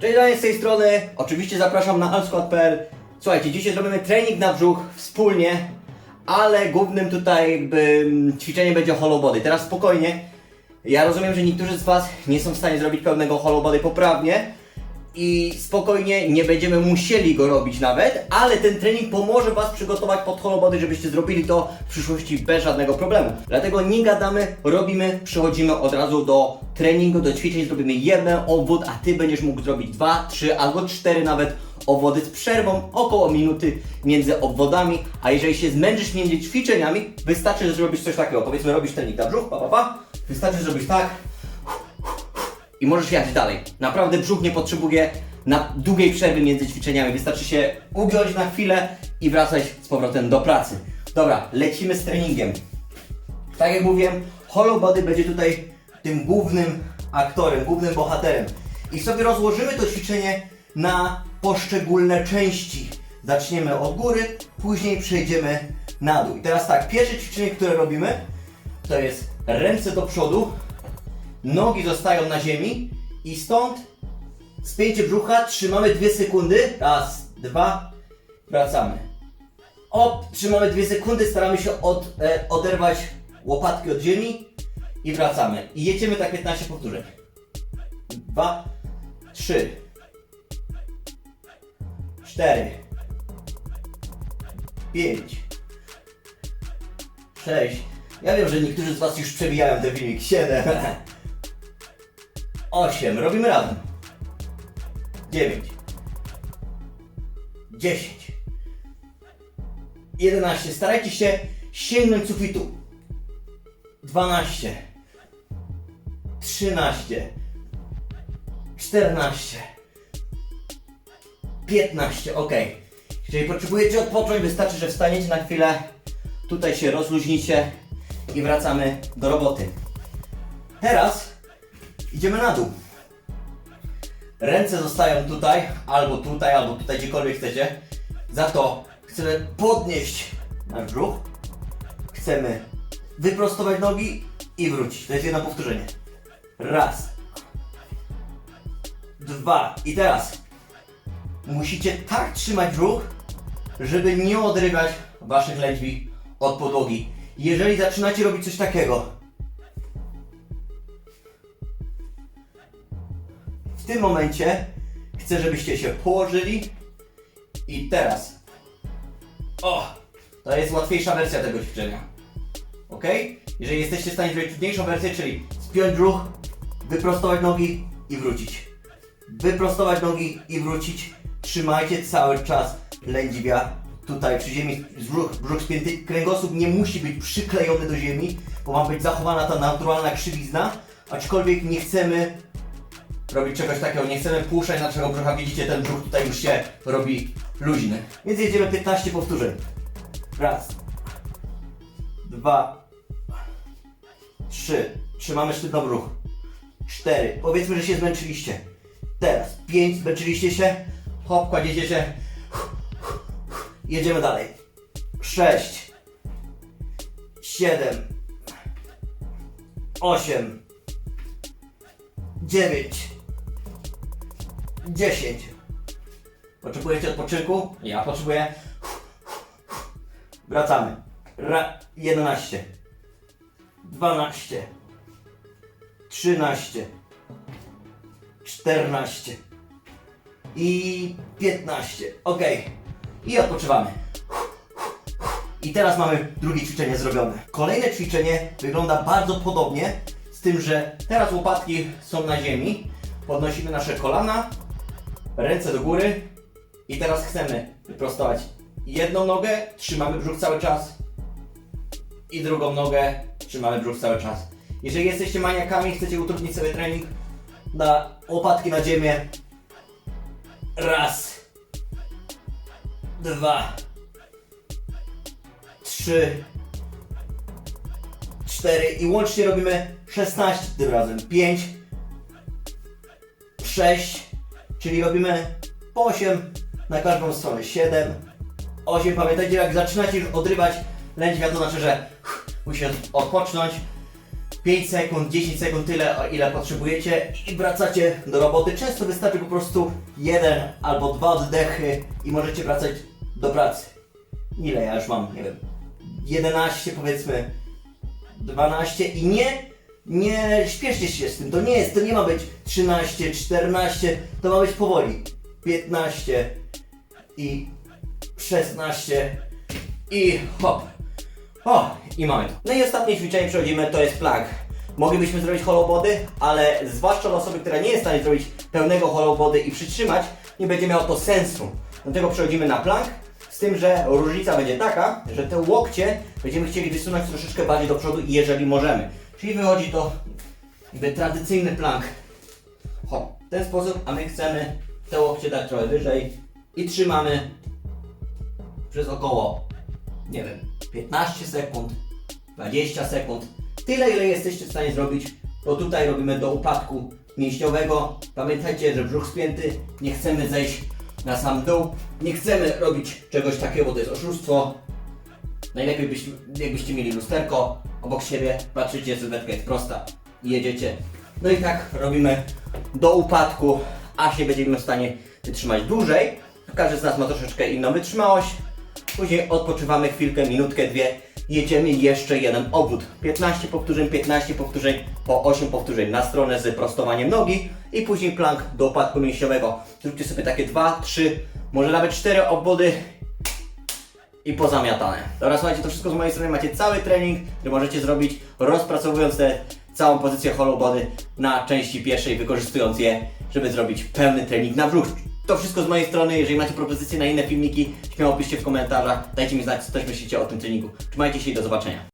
Cześć, Daniel z tej strony. Oczywiście zapraszam na allsquad.pl. Słuchajcie, dzisiaj zrobimy trening na brzuch wspólnie, ale głównym tutaj jakby mm, ćwiczeniem będzie hollow body. Teraz spokojnie. Ja rozumiem, że niektórzy z Was nie są w stanie zrobić pełnego hollow body poprawnie i spokojnie nie będziemy musieli go robić nawet, ale ten trening pomoże Was przygotować pod hollow body, żebyście zrobili to w przyszłości bez żadnego problemu. Dlatego nie gadamy, robimy, przechodzimy od razu do treningu, do ćwiczeń, zrobimy jeden obwód, a Ty będziesz mógł zrobić dwa, trzy albo cztery nawet obwody z przerwą około minuty między obwodami, a jeżeli się zmęczysz między ćwiczeniami, wystarczy, że zrobisz coś takiego, powiedzmy robisz trening na brzuch, pa, pa, pa. wystarczy zrobić tak, i możesz jechać dalej. Naprawdę brzuch nie potrzebuje na długiej przerwy między ćwiczeniami. Wystarczy się ugiąć na chwilę i wracać z powrotem do pracy. Dobra, lecimy z treningiem. Tak jak mówiłem, hollow body będzie tutaj tym głównym aktorem, głównym bohaterem. I sobie rozłożymy to ćwiczenie na poszczególne części. Zaczniemy od góry, później przejdziemy na dół. I teraz tak, pierwsze ćwiczenie, które robimy, to jest ręce do przodu, nogi zostają na ziemi i stąd spięcie brzucha, trzymamy 2 sekundy, raz, dwa, wracamy. Op, trzymamy 2 sekundy, staramy się od, e, oderwać łopatki od ziemi i wracamy. I jedziemy tak 15 powtórzeń. 2, 3, 4, 5, 6. Ja wiem, że niektórzy z Was już przewijają ten filmik. 7, 8. Robimy razem. 9, 10, 11. Starajcie się sięgnąć sufitu. 12, 13, 14, 15. Ok. Jeżeli potrzebujecie odpocząć, wystarczy, że wstaniecie na chwilę, tutaj się rozluźnicie i wracamy do roboty. Teraz idziemy na dół. Ręce zostają tutaj, albo tutaj, albo tutaj, gdziekolwiek chcecie. Za to chcemy podnieść nasz brzuch. Chcemy wyprostować nogi i wrócić. To jest jedno powtórzenie. Raz. Dwa. I teraz musicie tak trzymać brzuch, żeby nie odrywać waszych lędźwi od podłogi. Jeżeli zaczynacie robić coś takiego, w tym momencie chcę, żebyście się położyli i teraz. O! To jest łatwiejsza wersja tego ćwiczenia. Ok? Jeżeli jesteście w stanie zrobić trudniejszą wersję, czyli spiąć brzuch, wyprostować nogi i wrócić. Wyprostować nogi i wrócić. Trzymajcie cały czas lędźwia tutaj przy ziemi. Brzuch, brzuch spięty. Kręgosłup nie musi być przyklejony do ziemi, bo ma być zachowana ta naturalna krzywizna. Aczkolwiek nie chcemy robić czegoś takiego, nie chcemy puszczać naszego brzucha. Widzicie, ten brzuch tutaj już się robi luźny. Więc jedziemy 15 powtórzeń. Raz. Dwa. Trzy. Trzymamy sztywno brzuch. Cztery. Powiedzmy, że się zmęczyliście. Teraz. Pięć. Zmęczyliście się. Hop, kładziecie się. Jedziemy dalej. Sześć. Siedem. Osiem. Dziewięć. Dziesięć. Potrzebujecie odpoczynku? Ja potrzebuję. Wracamy. Ra 11. 12. 13. 14. I 15. Ok. I odpoczywamy. I teraz mamy drugie ćwiczenie zrobione. Kolejne ćwiczenie wygląda bardzo podobnie, z tym, że teraz łopatki są na ziemi. Podnosimy nasze kolana, ręce do góry i teraz chcemy wyprostować jedną nogę, trzymamy brzuch cały czas i drugą nogę, trzymamy brzuch cały czas. Jeżeli jesteście maniakami, chcecie utrudnić sobie trening, na łopatki na ziemię. Raz. Dwa. Trzy. Cztery. I łącznie robimy 16 tym razem. 5. 6. Czyli robimy po 8 na każdą stronę. 7. 8. Pamiętajcie, jak zaczynacie już odrywać lędźwia, to znaczy, że musicie odpocząć. 5 sekund, 10 sekund, tyle ile potrzebujecie i wracacie do roboty. Często wystarczy po prostu jeden albo dwa oddechy i możecie wracać do pracy. Ile ja już mam, nie wiem, 11 powiedzmy, 12 i nie, nie śpieszcie się z tym, to nie jest, to nie ma być 13, 14, to ma być powoli. 15 i 16 i hop. O, i mamy to. No i ostatnie ćwiczenie przechodzimy, to jest plank. Moglibyśmy zrobić hollow body, ale zwłaszcza dla osoby, która nie jest w stanie zrobić pełnego hollow body i przytrzymać, nie będzie miało to sensu. Dlatego przechodzimy na plank, z tym, że różnica będzie taka, że te łokcie będziemy chcieli wysunąć troszeczkę bardziej do przodu, jeżeli możemy. Czyli wychodzi to jakby tradycyjny plank. Hop, w ten sposób, a my chcemy te łokcie dać trochę wyżej i trzymamy przez około, nie wiem, 15 sekund, 20 sekund, tyle ile jesteście w stanie zrobić, bo tutaj robimy do upadku mięśniowego. Pamiętajcie, że brzuch spięty, nie chcemy zejść na sam dół, nie chcemy robić czegoś takiego, bo to jest oszustwo. Najlepiej byś, jakbyście mieli lusterko obok siebie, patrzycie, sylwetka jest prosta i jedziecie. No i tak robimy do upadku, aż nie będziemy w stanie wytrzymać dłużej. Każdy z nas ma troszeczkę inną wytrzymałość. Później odpoczywamy chwilkę, minutkę, dwie. Jedziemy jeszcze jeden obwód. 15 powtórzeń, 15 powtórzeń, po 8 powtórzeń na stronę z prostowaniem nogi i później plank do upadku mięśniowego. Zróbcie sobie takie 2, 3, może nawet 4 obwody i pozamiatane. Dobra, słuchajcie, to wszystko z mojej strony. Macie cały trening, który możecie zrobić rozpracowując tę całą pozycję hollow body na części pierwszej, wykorzystując je, żeby zrobić pełny trening na brzuch. To wszystko z mojej strony. Jeżeli macie propozycje na inne filmiki, śmiało piszcie w komentarzach. Dajcie mi znać, co też myślicie o tym treningu. Trzymajcie się i do zobaczenia.